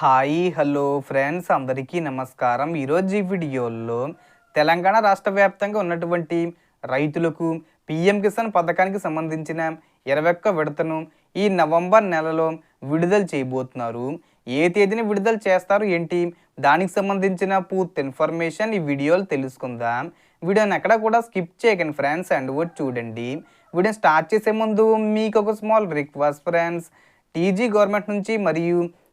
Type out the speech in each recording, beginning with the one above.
Hi hello friends. అందరికీ నమస్కారం. ఈరోజు ఈ వీడియోలో తెలంగాణ రాష్ట్ర వ్యాప్తంగా ఉన్నటువంటి రైతులకు పిఎం కిసాన్ పథకానికి సంబంధించిన ఇరవై ఒక్క విడతను ఈ నవంబర్ నెలలో విడుదల చేయబోతున్నారు. ఏ తేదీని విడుదల చేస్తారు ఏంటి? దానికి సంబంధించిన పూర్తి ఇన్ఫర్మేషన్ ఈ వీడియోలో తెలుసుకుందాం. వీడియోని ఎక్కడ కూడా స్కిప్ చేయకండి ఫ్రెండ్స్ అండ్ కూడా చూడండి. వీడియో స్టార్ట్ చేసే ముందు మీకు ఒక small request friends. TG government నుంచి మరియు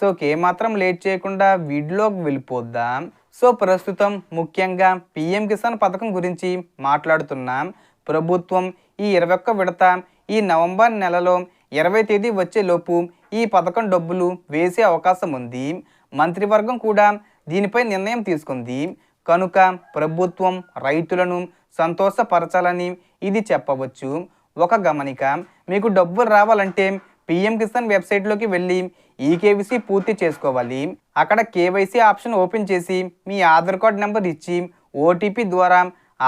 సో ఏమాత్రం లేట్ చేయకుండా వీడియోలోకి వెళ్ళిపోద్దాం? సో ప్రస్తుతం ముఖ్యంగా పిఎం కిసాన్ పథకం గురించి మాట్లాడుతున్నాం. ప్రభుత్వం ఈ ఇరవై ఒక్క విడత ఈ నవంబర్ నెలలో ఇరవై తేదీ వచ్చేలోపు ఈ పథకం డబ్బులు వేసే అవకాశం ఉంది. మంత్రివర్గం కూడా దీనిపై నిర్ణయం తీసుకుంది. కనుక ప్రభుత్వం రైతులను సంతోషపరచాలని ఇది చెప్పవచ్చు. ఒక గమనిక మీకు డబ్బులు రావాలంటే పిఎం కిసాన్ వెబ్సైట్లోకి వెళ్ళి ఈ కేవైసీ పూర్తి చేసుకోవాలి. అక్కడ కేవైసీ ఆప్షన్ ఓపెన్ చేసి మీ ఆధార్ కార్డ్ నెంబర్ ఇచ్చి ఓటీపీ ద్వారా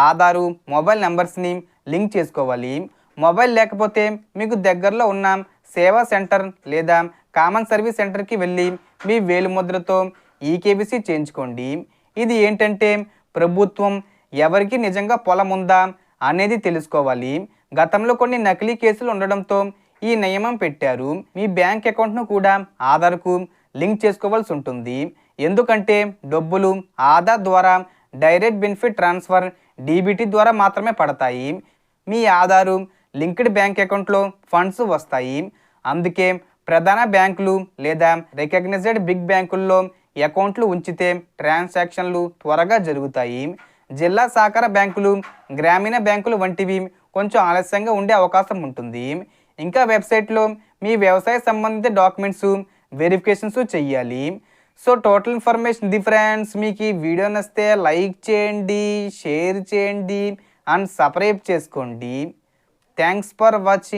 ఆధారు మొబైల్ నెంబర్స్ని లింక్ చేసుకోవాలి. మొబైల్ లేకపోతే మీకు దగ్గరలో ఉన్న సేవా సెంటర్ లేదా కామన్ సర్వీస్ సెంటర్కి వెళ్ళి మీ వేలిముద్రతో ఈ చేయించుకోండి. ఇది ఏంటంటే ప్రభుత్వం ఎవరికి నిజంగా పొలం ఉందా అనేది తెలుసుకోవాలి. గతంలో కొన్ని నకిలీ కేసులు ఉండడంతో ఈ నియమం పెట్టారు. మీ బ్యాంక్ అకౌంట్ను కూడా ఆధార్కు లింక్ చేసుకోవాల్సి ఉంటుంది. ఎందుకంటే డబ్బులు ఆధార్ ద్వారా డైరెక్ట్ బెనిఫిట్ ట్రాన్స్ఫర్ డీబీటీ ద్వారా మాత్రమే పడతాయి. మీ ఆధారు లింక్డ్ బ్యాంక్ అకౌంట్లో ఫండ్స్ వస్తాయి. అందుకే ప్రధాన బ్యాంకులు లేదా రికగ్నైజ్డ్ బిగ్ బ్యాంకుల్లో అకౌంట్లు ఉంచితే ట్రాన్సాక్షన్లు త్వరగా జరుగుతాయి. జిల్లా సహకార బ్యాంకులు గ్రామీణ బ్యాంకులు వంటివి కొంచెం ఆలస్యంగా ఉండే అవకాశం ఉంటుంది. ఇంకా వెబ్సైట్లో మీ వ్యవసాయ సంబంధిత డాక్యుమెంట్స్ వెరిఫికేషన్స్ చెయ్యాలి. So total information the friends మీకు ఈ వీడియో నచ్చితే లైక్ చేయండి షేర్ చేయండి అండ్ సబ్స్క్రైబ్ చేసుకోండి. Thanks for watching